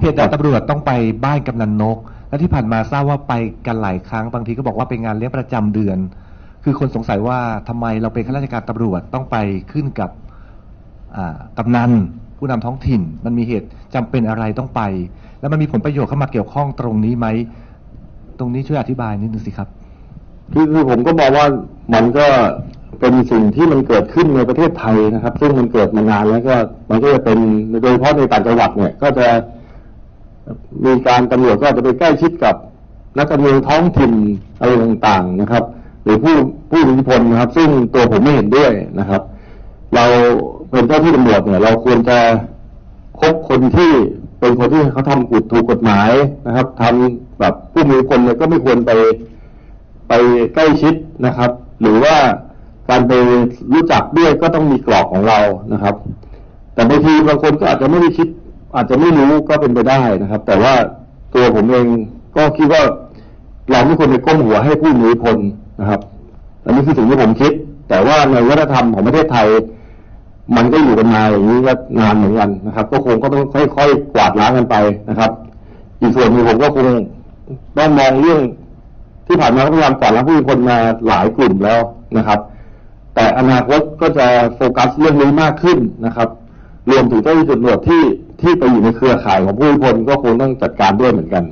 เหตุใดตำรวจต้องไปบ้านกำนันนก และที่ผ่านมาทราบว่าไปกันหลายครั้ง บางทีก็บอกว่าเป็นงานเลี้ยงประจำเดือน คือคนสงสัยว่าทำไมเราเป็นข้าราชการตำรวจต้องไปขึ้นกับอ่ากำนันผู้นำท้องถิ่น มันมีเหตุจำเป็นอะไรต้องไป แล้วมันมีผลประโยชน์เข้ามาเกี่ยวข้องตรงนี้ไหม ตรงนี้ช่วยอธิบายนิดนึงสิครับ คือคือผมก็มองว่ามันก็ เป็นสิ่งที่มันเกิดขึ้นในประเทศไทยนะครับ ซึ่งมันเกิดมานานแล้วก็มันก็จะเป็นโดยเฉพาะในต่างจังหวัดเนี่ย ก็จะมีการตำรวจก็จะไปใกล้ชิดกับนักการเมืองท้องถิ่นอะไรต่างๆนะครับ หรือผู้ผู้มีอิทธิพลนะครับ ซึ่งตัวผมไม่เห็นด้วยนะครับ เราเป็นเจ้าที่ตำรวจเนี่ย เราควรจะคบคนที่เป็นคนที่เขาทำกุดถูกกฎหมายนะครับทำแบบผู้มีอิทธิพลเนี่ยก็ไม่ควรไปไปใกล้ชิดนะครับ หรือว่า รู้จักด้วยก็ต้องมีกรอบของเรานะครับ แต่บางทีบางคนก็อาจจะไม่ได้คิด อาจจะไม่รู้ก็เป็นไปได้นะครับ แต่ว่าตัวผมเองก็คิดว่าเราไม่ควรไปก้มหัวให้ผู้มีพลนะครับ อันนี้คือสิ่งที่ผมคิด แต่ว่าในวัฒนธรรมของประเทศไทย มันก็อยู่กันมาอย่างนี้ก็นานเหมือนกันนะครับ ก็คงก็ต้องค่อยๆกวาดล้างกันไปนะครับ อีกส่วนหนึ่งผมก็คงต้องมองเรื่องที่ผ่านมาพยายามกวาดล้างผู้มีพลมาหลายกลุ่มแล้วนะครับ แต่อนาคตก็จะโฟกัสเรื่องนี้มากขึ้นนะครับ รวมถึงเจ้าหน้าที่ตำรวจที่ที่ไปอยู่ในเครือข่ายของผู้อิทธิพลก็คงต้องจัดการด้วยเหมือนกัน